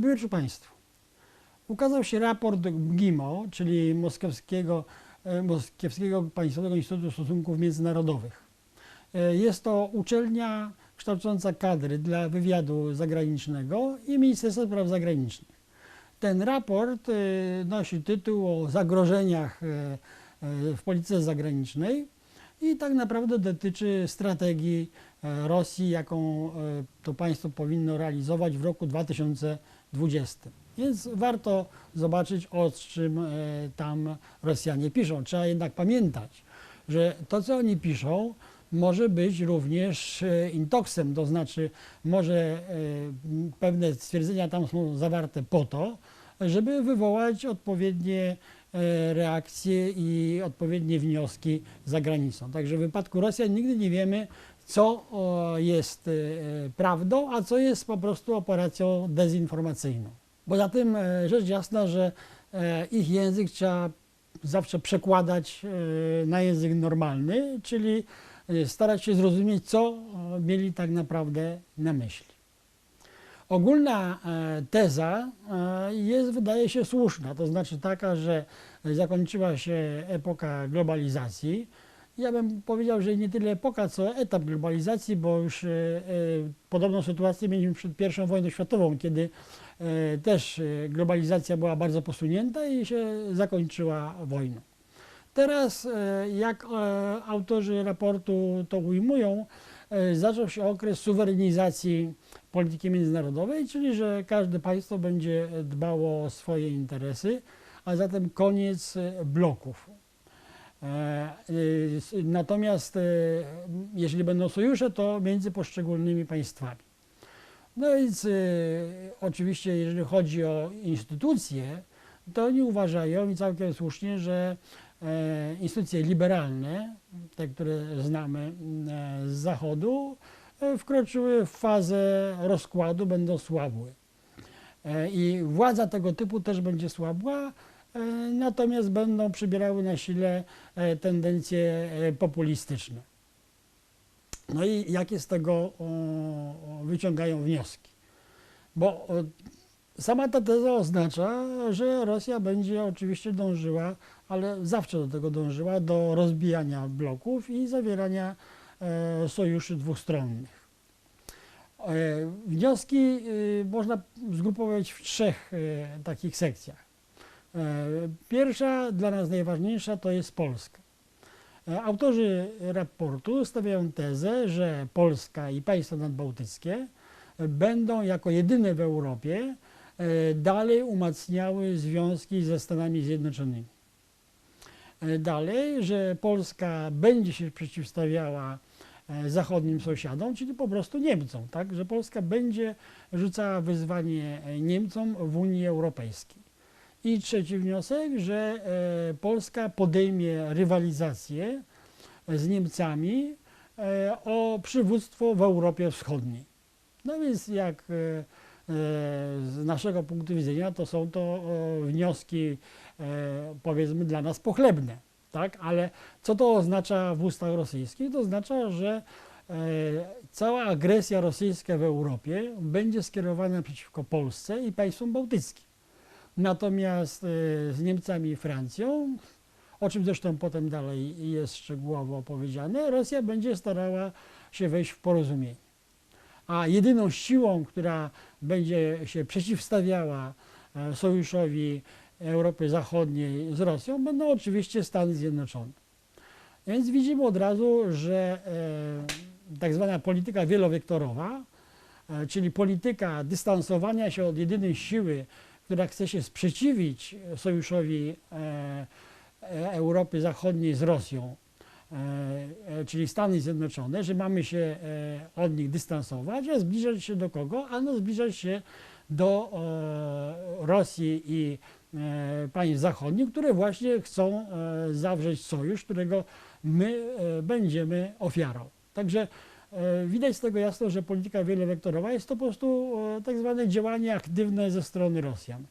Dobry Państwu. Ukazał się raport MGIMO, czyli Moskiewskiego, e, Moskiewskiego Państwowego Instytutu Stosunków Międzynarodowych. E, Jest to uczelnia kształcąca kadry dla wywiadu zagranicznego i Ministerstwa Spraw Zagranicznych. Ten raport e, nosi tytuł o zagrożeniach w polityce zagranicznej i tak naprawdę dotyczy strategii Rosji, jaką e, to państwo powinno realizować w roku 2020. Więc warto zobaczyć, o czym e, tam Rosjanie piszą. Trzeba jednak pamiętać, że to, co oni piszą, może być również e, intoksem, to znaczy może e, pewne stwierdzenia tam są zawarte po to, żeby wywołać odpowiednie e, reakcje i odpowiednie wnioski za granicą. Także w wypadku Rosjan nigdy nie wiemy, co o, jest e, prawdą, a co jest po prostu operacją dezinformacyjną. Poza tym e, rzecz jasna, że e, ich język trzeba zawsze przekładać e, na język normalny, czyli e, starać się zrozumieć, co e, mieli tak naprawdę na myśli. Ogólna e, teza e, jest, wydaje się, słuszna, to znaczy taka, że zakończyła się epoka globalizacji. Ja bym powiedział, że nie tyle epoka, co etap globalizacji, bo już e, e, podobną sytuację mieliśmy przed I wojną światową, kiedy e, też e, globalizacja była bardzo posunięta i się zakończyła wojną. Teraz, e, jak e, autorzy raportu to ujmują, e, zaczął się okres suwerenizacji polityki międzynarodowej, czyli że każde państwo będzie dbało o swoje interesy, a zatem koniec bloków. E, e, Natomiast e, jeżeli będą sojusze, to między poszczególnymi państwami. No więc oczywiście, jeżeli chodzi o instytucje, to oni uważają i całkiem słusznie, że instytucje liberalne, te, które znamy z Zachodu, wkroczyły w fazę rozkładu, będą słabły. I władza tego typu też będzie słabła, natomiast będą przybierały na sile e, tendencje e, populistyczne. No i jakie z tego wyciągają wnioski? Bo sama ta teza oznacza, że Rosja będzie oczywiście dążyła, ale zawsze do tego dążyła, do rozbijania bloków i zawierania e, sojuszy dwustronnych. E, Wnioski y, można zgrupować w trzech e, takich sekcjach. E, Pierwsza, dla nas najważniejsza, to jest Polska. E, Autorzy raportu stawiają tezę, że Polska i państwa nadbałtyckie będą jako jedyne w Europie e, dalej umacniały związki ze Stanami Zjednoczonymi. Dalej, że Polska będzie się przeciwstawiała zachodnim sąsiadom, czyli po prostu Niemcom, tak? że Polska będzie rzucała wyzwanie Niemcom w Unii Europejskiej. I trzeci wniosek, że e, Polska podejmie rywalizację z Niemcami e, o przywództwo w Europie Wschodniej. No więc jak e, e, z naszego punktu widzenia to są to e, wnioski e, powiedzmy dla nas pochlebne, tak? Ale co to oznacza w ustach rosyjskich? To oznacza, że e, cała agresja rosyjska w Europie będzie skierowana przeciwko Polsce i państwom bałtyckim. Natomiast e, z Niemcami i Francją, o czym zresztą potem dalej jest szczegółowo powiedziane, Rosja będzie starała się wejść w porozumienie. A jedyną siłą, która będzie się przeciwstawiała e, sojuszowi Europy Zachodniej z Rosją, będą oczywiście Stany Zjednoczone. Więc widzimy od razu, że e, tak zwana polityka wielowektorowa, czyli polityka dystansowania się od jedynej siły, która chce się sprzeciwić sojuszowi e, e, Europy Zachodniej z Rosją, e, czyli Stany Zjednoczone, że mamy się od nich dystansować, a zbliżać się do kogo? Ano zbliżać się do Rosji i państw zachodnich, które właśnie chcą zawrzeć sojusz, którego my będziemy ofiarą. Także widać z tego jasno, że polityka wielowektorowa jest to po prostu e, tak zwane działanie aktywne ze strony Rosjan.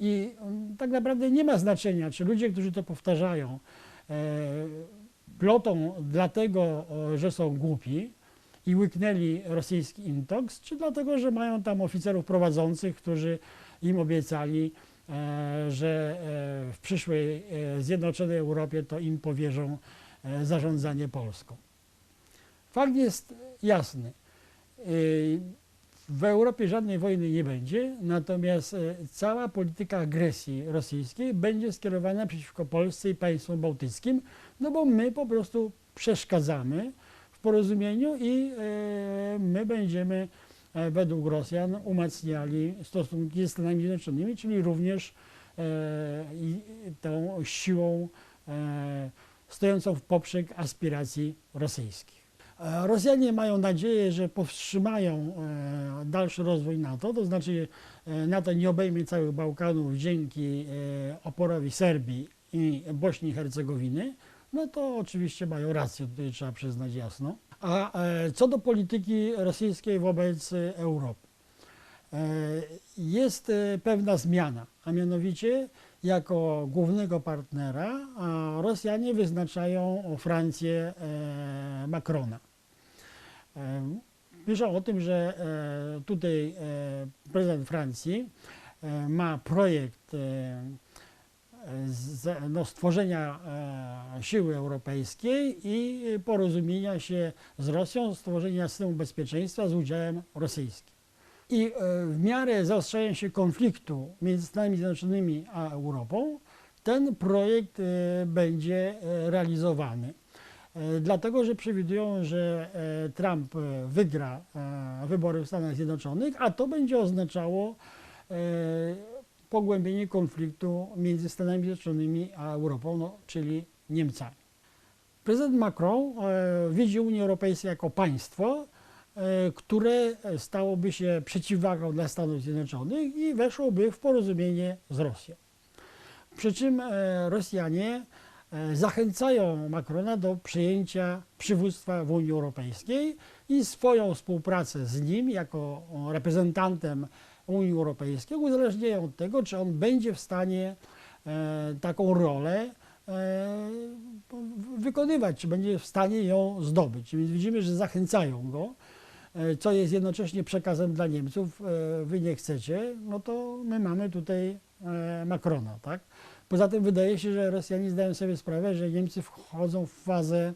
I mm, tak naprawdę nie ma znaczenia, czy ludzie, którzy to powtarzają, e, plotą dlatego, że są głupi i łyknęli rosyjski intoks, czy dlatego, że mają tam oficerów prowadzących, którzy im obiecali, e, że e, w przyszłej e, zjednoczonej Europie to im powierzą e, zarządzanie Polską. Fakt jest jasny. Y, W Europie żadnej wojny nie będzie, natomiast e, cała polityka agresji rosyjskiej będzie skierowana przeciwko Polsce i państwom bałtyckim, no bo my po prostu przeszkadzamy w porozumieniu i e, my będziemy e, według Rosjan umacniali stosunki ze Stanami Zjednoczonymi, czyli również e, tą siłą e, stojącą w poprzek aspiracji rosyjskich. E, Rosjanie mają nadzieję, że powstrzymają e, dalszy rozwój NATO, to znaczy e, NATO nie obejmie całych Bałkanów dzięki oporowi Serbii i Bośni i Hercegowiny, no to oczywiście mają rację, tutaj trzeba przyznać jasno. A co do polityki rosyjskiej wobec Europy. Jest pewna zmiana, a mianowicie jako głównego partnera Rosjanie wyznaczają Francję Macrona. E, Piszą o tym, że e, tutaj e, prezydent Francji e, ma projekt e, z, no, stworzenia e, siły europejskiej i porozumienia się z Rosją, stworzenia systemu bezpieczeństwa z udziałem rosyjskim. I e, w miarę zaostrzania się konfliktu między Stanami Zjednoczonymi a Europą, ten projekt e, będzie e, realizowany. E, Dlatego, że przewidują, że e, Trump e, wygra wybory w Stanach Zjednoczonych, a to będzie oznaczało pogłębienie konfliktu między Stanami Zjednoczonymi a Europą, no, czyli Niemcami. Prezydent Macron widzi Unię Europejską jako państwo, które stałoby się przeciwwagą dla Stanów Zjednoczonych i weszłoby w porozumienie z Rosją. Przy czym Rosjanie zachęcają Macrona do przejęcia przywództwa w Unii Europejskiej i swoją współpracę z nim jako reprezentantem Unii Europejskiej uzależniają od tego, czy on będzie w stanie e, taką rolę e, wykonywać, czy będzie w stanie ją zdobyć. Więc widzimy, że zachęcają go, e, co jest jednocześnie przekazem dla Niemców. e, Wy nie chcecie, no to my mamy tutaj e, Macrona, tak? Poza tym wydaje się, że Rosjanie zdają sobie sprawę, że Niemcy wchodzą w fazę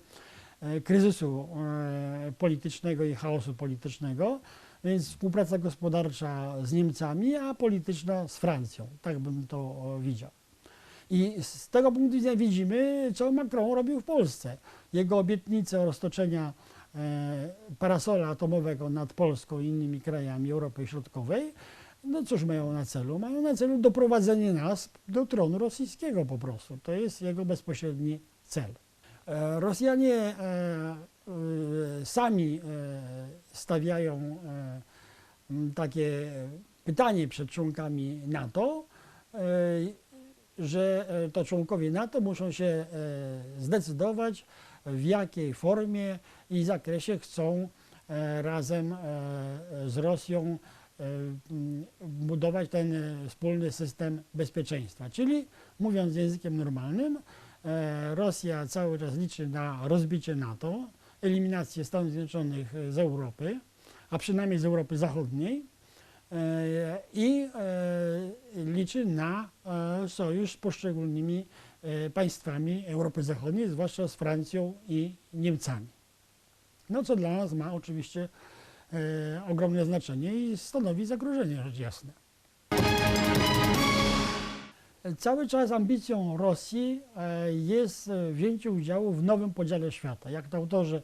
e, kryzysu e, politycznego i chaosu politycznego, więc współpraca gospodarcza z Niemcami, a polityczna z Francją. Tak bym to widział. I z tego punktu widzenia widzimy, co Macron robił w Polsce. Jego obietnice roztoczenia e, parasola atomowego nad Polską i innymi krajami Europy Środkowej, no cóż mają na celu? Mają na celu doprowadzenie nas do tronu rosyjskiego po prostu. To jest jego bezpośredni cel. E, Rosjanie e, e, sami stawiają takie pytanie przed członkami NATO, że to członkowie NATO muszą się zdecydować, w jakiej formie i zakresie chcą razem z Rosją budować ten e, wspólny system bezpieczeństwa. Czyli mówiąc językiem normalnym, e, Rosja cały czas liczy na rozbicie NATO, eliminację Stanów Zjednoczonych z Europy, a przynajmniej z Europy Zachodniej e, i e, liczy na e, sojusz z poszczególnymi e, państwami Europy Zachodniej, zwłaszcza z Francją i Niemcami. No co dla nas ma oczywiście e, ogromne znaczenie i stanowi zagrożenie, rzecz jasna. Cały czas ambicją Rosji e, jest e, wzięcie udziału w nowym podziale świata. Jak to autorzy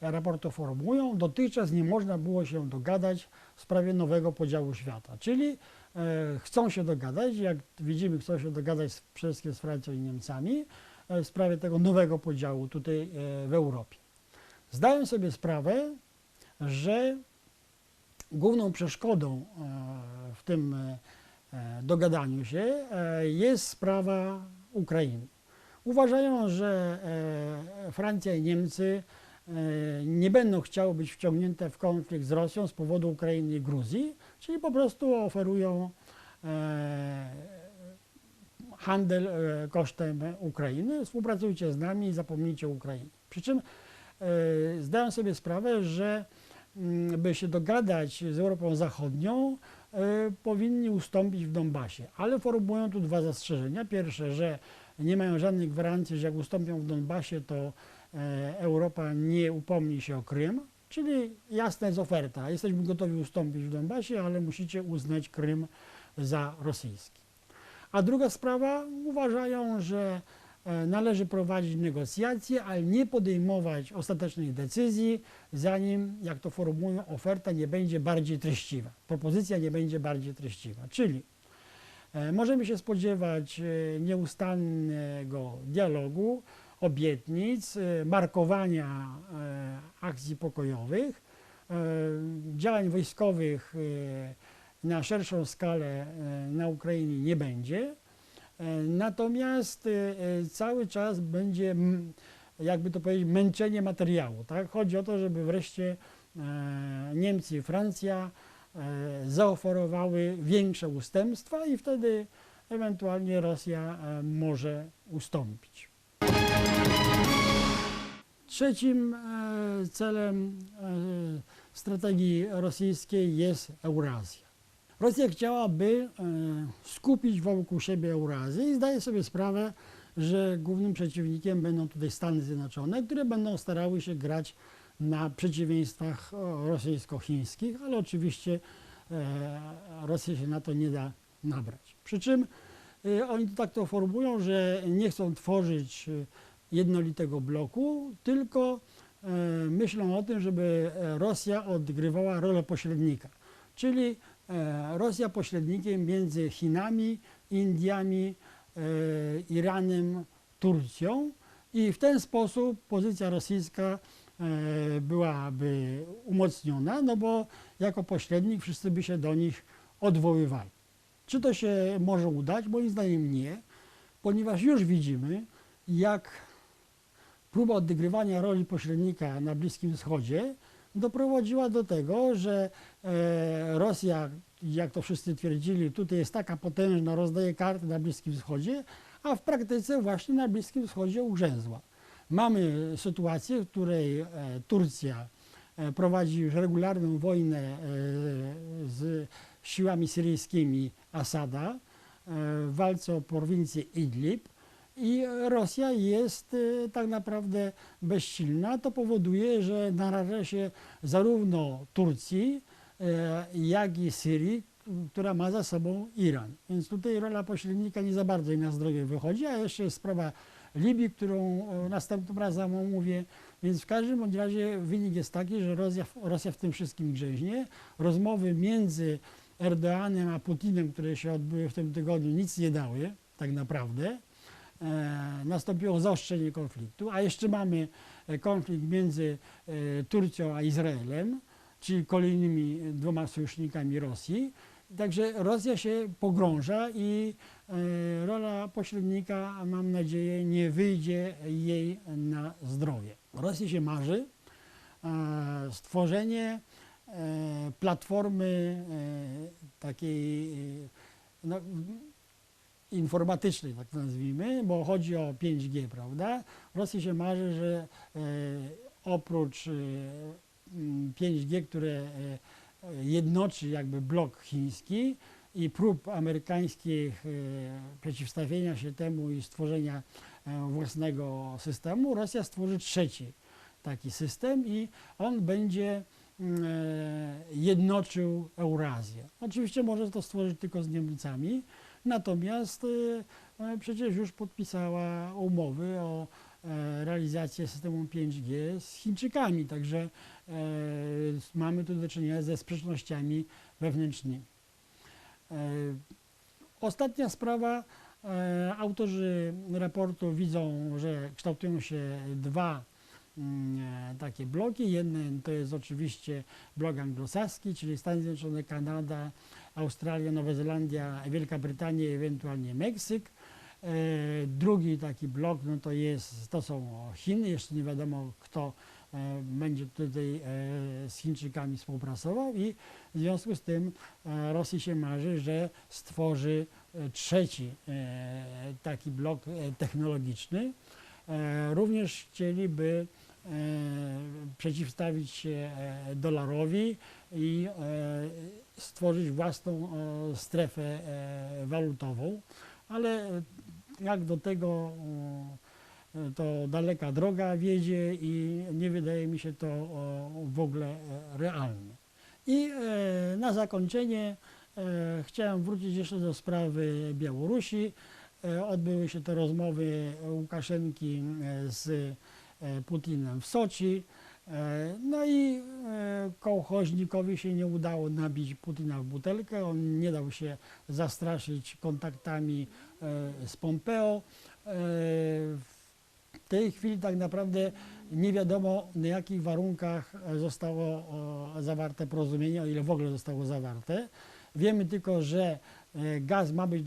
raportu formułują, dotychczas nie można było się dogadać w sprawie nowego podziału świata. Czyli e, chcą się dogadać, jak widzimy, chcą się dogadać przede wszystkim z Francją i Niemcami e, w sprawie tego nowego podziału tutaj e, w Europie. Zdają sobie sprawę, że główną przeszkodą e, w tym e, dogadaniu się e, jest sprawa Ukrainy. Uważają, że Francja i Niemcy nie będą chciały być wciągnięte w konflikt z Rosją z powodu Ukrainy i Gruzji, czyli po prostu oferują handel kosztem Ukrainy. Współpracujcie z nami i zapomnijcie o Ukrainie. Przy czym zdają sobie sprawę, że by się dogadać z Europą Zachodnią, e, powinni ustąpić w Donbasie. Ale formułują tu dwa zastrzeżenia. Pierwsze, że nie mają żadnych gwarancji, że jak ustąpią w Donbasie, to e, Europa nie upomni się o Krym. Czyli jasna jest oferta. Jesteśmy gotowi ustąpić w Donbasie, ale musicie uznać Krym za rosyjski. A druga sprawa, uważają, że należy prowadzić negocjacje, ale nie podejmować ostatecznych decyzji, zanim, jak to formułują, oferta nie będzie bardziej treściwa. Propozycja nie będzie bardziej treściwa. Czyli e, możemy się spodziewać e, nieustannego dialogu, obietnic, e, markowania e, akcji pokojowych, e, działań wojskowych e, na szerszą skalę e, na Ukrainie nie będzie. E, Natomiast e, e, cały czas będzie, jakby to powiedzieć, męczenie materiału. Tak? Chodzi o to, żeby wreszcie Niemcy i Francja zaoferowały większe ustępstwa i wtedy ewentualnie Rosja może ustąpić. Trzecim celem strategii rosyjskiej jest Eurazja. Rosja chciałaby e, skupić wokół siebie Eurazję i zdaje sobie sprawę, że głównym przeciwnikiem będą tutaj Stany Zjednoczone, które będą starały się grać na przeciwieństwach o, rosyjsko-chińskich, ale oczywiście e, Rosja się na to nie da nabrać. Przy czym e, oni to tak to formułują, że nie chcą tworzyć e, jednolitego bloku, tylko e, myślą o tym, żeby e, Rosja odgrywała rolę pośrednika. Czyli e, Rosja pośrednikiem między Chinami, Indiami, e, Iranem, Turcją i w ten sposób pozycja rosyjska e, byłaby umocniona, no bo jako pośrednik wszyscy by się do nich odwoływali. Czy to się może udać? Moim zdaniem nie, ponieważ już widzimy, jak próba odgrywania roli pośrednika na Bliskim Wschodzie doprowadziła do tego, że e, Rosja, jak to wszyscy twierdzili, tutaj jest taka potężna, rozdaje karty na Bliskim Wschodzie, a w praktyce właśnie na Bliskim Wschodzie ugrzęzła. Mamy sytuację, w której e, Turcja e, prowadzi już regularną wojnę z siłami syryjskimi Asada w walce o prowincję Idlib. I Rosja jest e, tak naprawdę bezsilna. To powoduje, że naraża się zarówno Turcji, e, jak i Syrii, która ma za sobą Iran. Więc tutaj rola pośrednika nie za bardzo jej na zdrowie wychodzi, a jeszcze jest sprawa Libii, którą następnym razem omówię. Więc w każdym bądź razie wynik jest taki, że Rosja, Rosja w tym wszystkim grzeźnie. Rozmowy między Erdoganem a Putinem, które się odbyły w tym tygodniu, nic nie dały tak naprawdę nastąpiło zaostrzenie konfliktu, a jeszcze mamy e, konflikt między e, Turcją a Izraelem, czyli kolejnymi dwoma sojusznikami Rosji. Także Rosja się pogrąża i e, rola pośrednika, mam nadzieję, nie wyjdzie jej na zdrowie. Rosji się marzy e, stworzenie e, platformy e, takiej e, no, informatycznej, tak to nazwijmy, bo chodzi o 5G, prawda? Rosji się marzy, że e, oprócz e, m, 5G, które e, jednoczy jakby blok chiński i prób amerykańskich e, przeciwstawienia się temu i stworzenia e, własnego systemu, Rosja stworzy trzeci taki system i on będzie mm, e, jednoczył Eurazję. Oczywiście może to stworzyć tylko z Niemcami, natomiast e, e, przecież już podpisała umowy o e, realizację systemu 5G z Chińczykami, także e, mamy tu do czynienia ze sprzecznościami wewnętrznymi. E, Ostatnia sprawa. Autorzy raportu widzą, że kształtują się dwa takie bloki. Jeden to jest oczywiście blok anglosaski, czyli Stany Zjednoczone, Kanada, Australia, Nowa Zelandia, Wielka Brytania i ewentualnie Meksyk. E, Drugi taki blok no to, jest, to są Chiny, jeszcze nie wiadomo kto e, będzie tutaj e, z Chińczykami współpracował i w związku z tym e, Rosji się marzy, że stworzy e, trzeci e, taki blok e, technologiczny. E, Również chcieliby przeciwstawić się e, dolarowi i e, stworzyć własną e, strefę e, walutową, ale jak do tego e, to daleka droga wiedzie i nie wydaje mi się to w ogóle e, realne. I e, na zakończenie e, chciałem wrócić jeszcze do sprawy Białorusi. E, Odbyły się te rozmowy Łukaszenki e, z e, Putinem w Soczi. E, No i e, kołchoźnikowi się nie udało nabić Putina w butelkę. On nie dał się zastraszyć kontaktami e, z Pompeo. E, W tej chwili tak naprawdę nie wiadomo na jakich warunkach zostało zawarte porozumienie, o ile w ogóle zostało zawarte. Wiemy tylko, że e, gaz ma być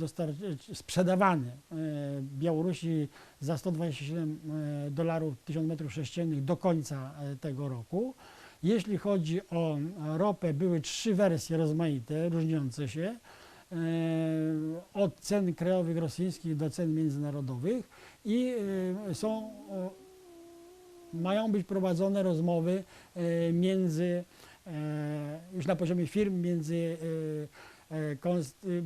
sprzedawany e, Białorusi za 127 e, dolarów 1000 metrów sześciennych do końca e, tego roku. Jeśli chodzi o ropę, były trzy wersje rozmaite, różniące się e, od cen krajowych rosyjskich do cen międzynarodowych i e, są mają być prowadzone rozmowy e, między, e, już na poziomie firm, między, e, e, e,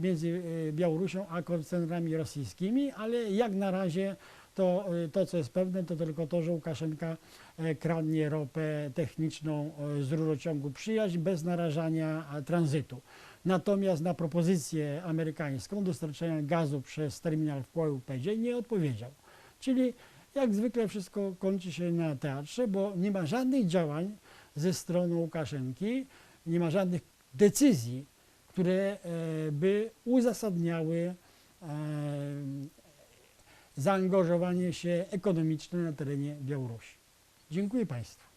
między e, Białorusią a koncernami rosyjskimi, ale jak na razie to, e, to, co jest pewne, to tylko to, że Łukaszenka e, kradnie ropę techniczną e, z rurociągu przyjaźń bez narażania e, tranzytu. Natomiast na propozycję amerykańską dostarczania gazu przez terminal w Kłajpedzie nie odpowiedział. Czyli jak zwykle wszystko kończy się na teatrze, bo nie ma żadnych działań ze strony Łukaszenki, nie ma żadnych decyzji, które e, by uzasadniały e, zaangażowanie się ekonomiczne na terenie Białorusi. Dziękuję Państwu.